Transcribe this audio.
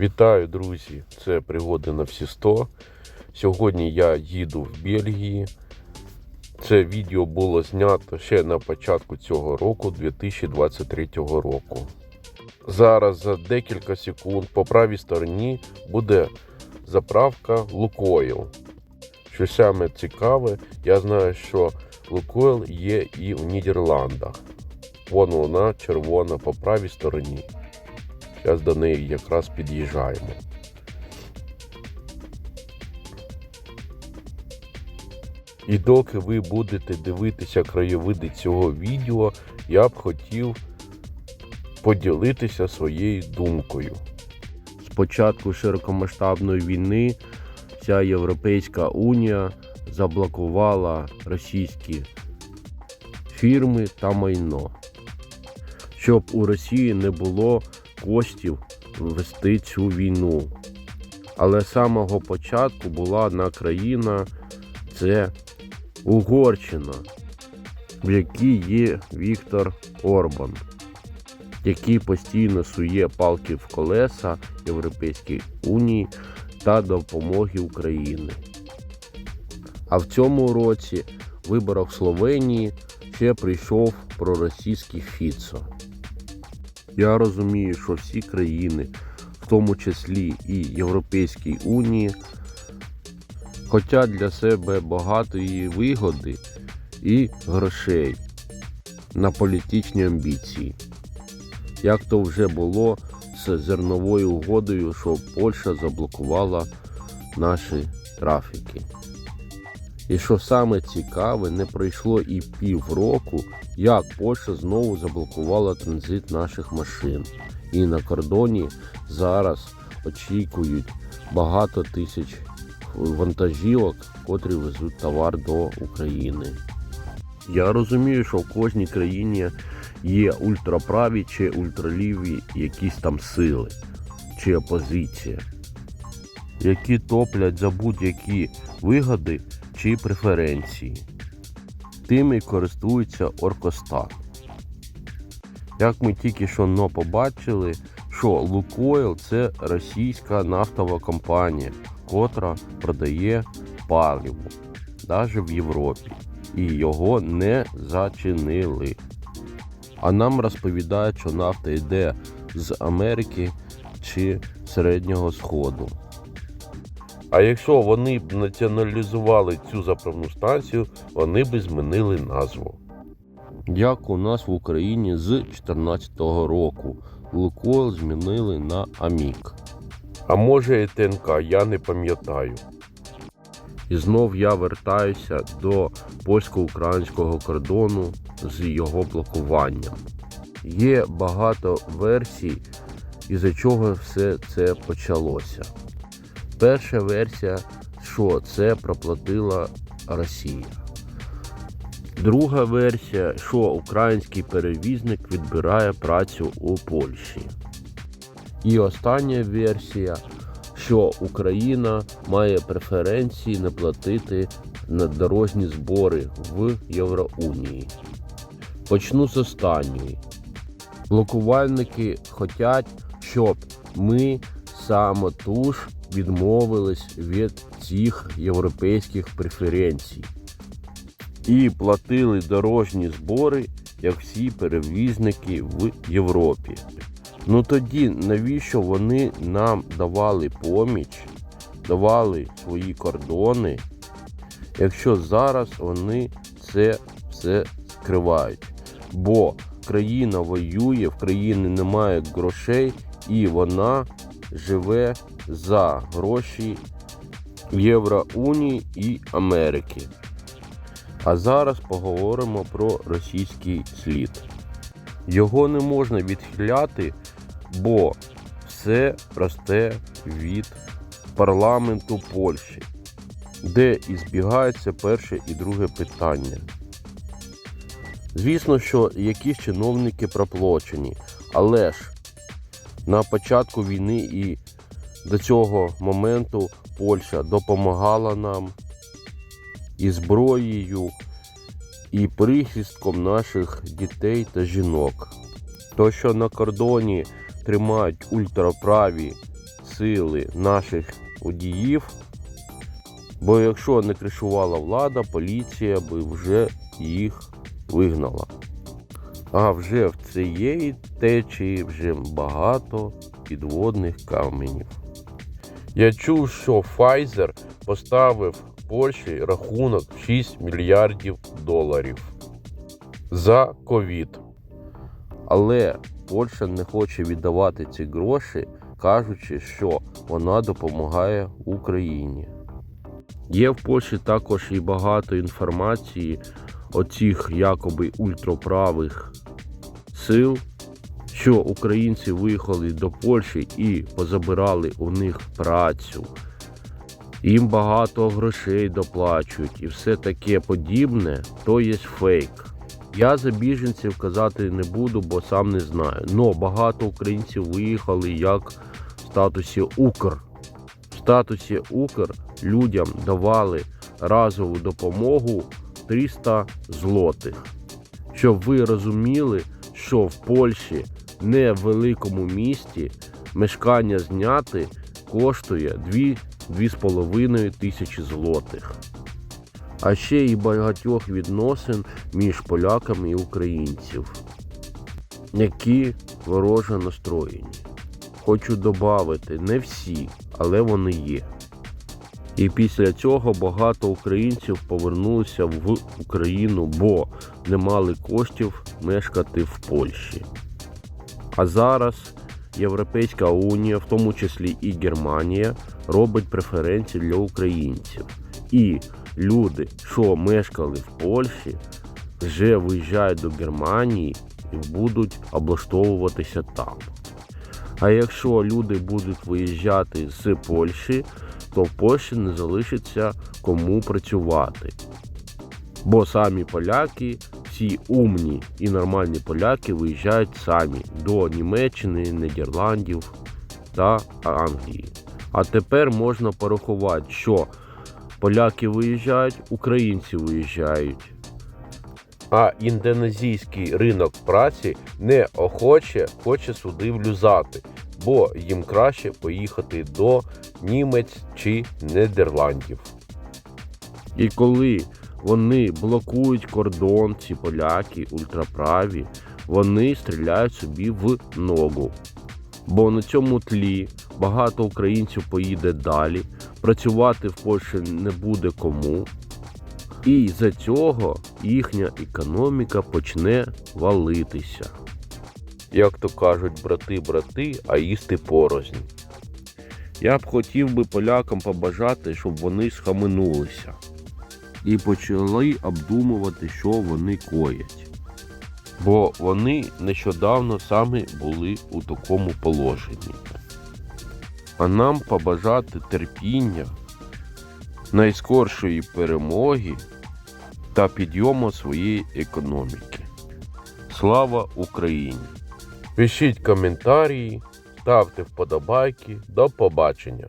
Вітаю, друзі! Це пригоди на всі 100. Сьогодні я їду в Бельгії. Це відео було знято ще на початку цього року, 2023 року. Зараз за декілька секунд по правій стороні буде заправка Лукойл. Що саме цікаве, я знаю, що Лукойл є і в Нідерландах. Вон вона червона по правій стороні. Зараз до неї якраз під'їжджаємо. І доки ви будете дивитися краєвиди цього відео, я б хотів поділитися своєю думкою. З початку широкомасштабної війни вся Європейська Унія заблокувала російські фірми та майно, щоб у Росії не було коштів вести цю війну. Але з самого початку була одна країна це Угорщина, в якій є Віктор Орбан, який постійно сує палки в колеса Європейській Унії та допомоги Україні. А в цьому році в виборах Словенії ще прийшов проросійський Фіцо. Я розумію, що всі країни, в тому числі і Європейській Унії, хочуть для себе багатої вигоди і грошей на політичні амбіції. Як то вже було з зерновою угодою, що Польща заблокувала наші трафіки. І що саме цікаве, не пройшло і півроку, як Польща знову заблокувала транзит наших машин. І на кордоні зараз очікують багато тисяч вантажівок, котрі везуть товар до України. Я розумію, що в кожній країні є ультраправі чи ультраліві якісь там сили чи опозиція, які топлять за будь-які вигоди чи преференції. Тим і користується Оркостат. Як ми тільки що но побачили, що Лукойл це російська нафтова компанія, котра продає паливо навіть в Європі. І його не зачинили. А нам розповідають, що нафта йде з Америки чи Середнього Сходу. А якщо вони б націоналізували цю заправну станцію, вони б змінили назву. Як у нас в Україні з 2014 року Лукойл змінили на Амік. А може і ТНК, я не пам'ятаю. І знов я вертаюся до польсько-українського кордону з його блокуванням. Є багато версій, із-за чого все це почалося. Перша версія, що це проплатила Росія. Друга версія, що український перевізник відбирає працю у Польщі. І остання версія, що Україна має преференції не платити на дорожні збори в Євроунії. Почну з останньої. Блокувальники хочуть, щоб ми самотуж відмовились від цих європейських преференцій і платили дорожні збори, як всі перевізники в Європі. Ну тоді навіщо вони нам давали поміч, давали свої кордони, якщо зараз вони це все скривають? Бо країна воює, в країни немає грошей, і вона живе за гроші Євроунії і Америки. А зараз поговоримо про російський слід. Його не можна відхиляти, бо все росте від парламенту Польщі, де і збігається перше і друге питання. Звісно, що якісь чиновники проплачені, але ж на початку війни і до цього моменту Польща допомагала нам і зброєю, і прихистком наших дітей та жінок. То, що на кордоні тримають ультраправі сили наших водіїв. Бо якщо не кришувала влада, поліція би вже їх вигнала. А вже в цієї течії вже багато підводних каменів. Я чув, що Pfizer поставив Польщі рахунок 6 мільярдів доларів за ковід. Але Польща не хоче віддавати ці гроші, кажучи, що вона допомагає Україні. Є в Польщі також і багато інформації оцих якоби ультраправих сил, що українці виїхали до Польщі і позабирали у них працю. Їм багато грошей доплачують і все таке подібне, то є фейк. Я за біженців казати не буду, бо сам не знаю. Но багато українців виїхали як в статусі Укр. В статусі Укр людям давали разову допомогу 300 злотих. Щоб ви розуміли, що в Польщі, не в великому місті, мешкання зняти коштує 2-2,5 тисячі злотих. А ще і багатьох відносин між поляками і українців, які вороже настроєні. Хочу додати, не всі, але вони є. І після цього багато українців повернулися в Україну, бо не мали коштів мешкати в Польщі. А зараз Європейська Унія, в тому числі і Германія, робить преференції для українців. І люди, що мешкали в Польщі, вже виїжджають до Германії і будуть облаштовуватися там. А якщо люди будуть виїжджати з Польщі, то в Польщі не залишиться кому працювати. Бо самі поляки, всі умні і нормальні поляки виїжджають самі до Німеччини, Нідерландів та Англії. А тепер можна порахувати, що поляки виїжджають, українці виїжджають. А індонезійський ринок праці неохоче хоче сюди влюзати, бо їм краще поїхати до Німець чи Нідерландів. І коли вони блокують кордон, ці поляки ультраправі, вони стріляють собі в ногу. Бо на цьому тлі багато українців поїде далі, працювати в Польщі не буде кому. І за цього їхня економіка почне валитися. Як то кажуть, брати-брати, а їсти порознь. Я б хотів би полякам побажати, щоб вони схаменулися і почали обдумувати, що вони коять. Бо вони нещодавно самі були у такому положенні. А нам побажати терпіння, найскоршої перемоги та підйому своєї економіки. Слава Україні! Пишіть коментарі, ставте вподобайки. До побачення!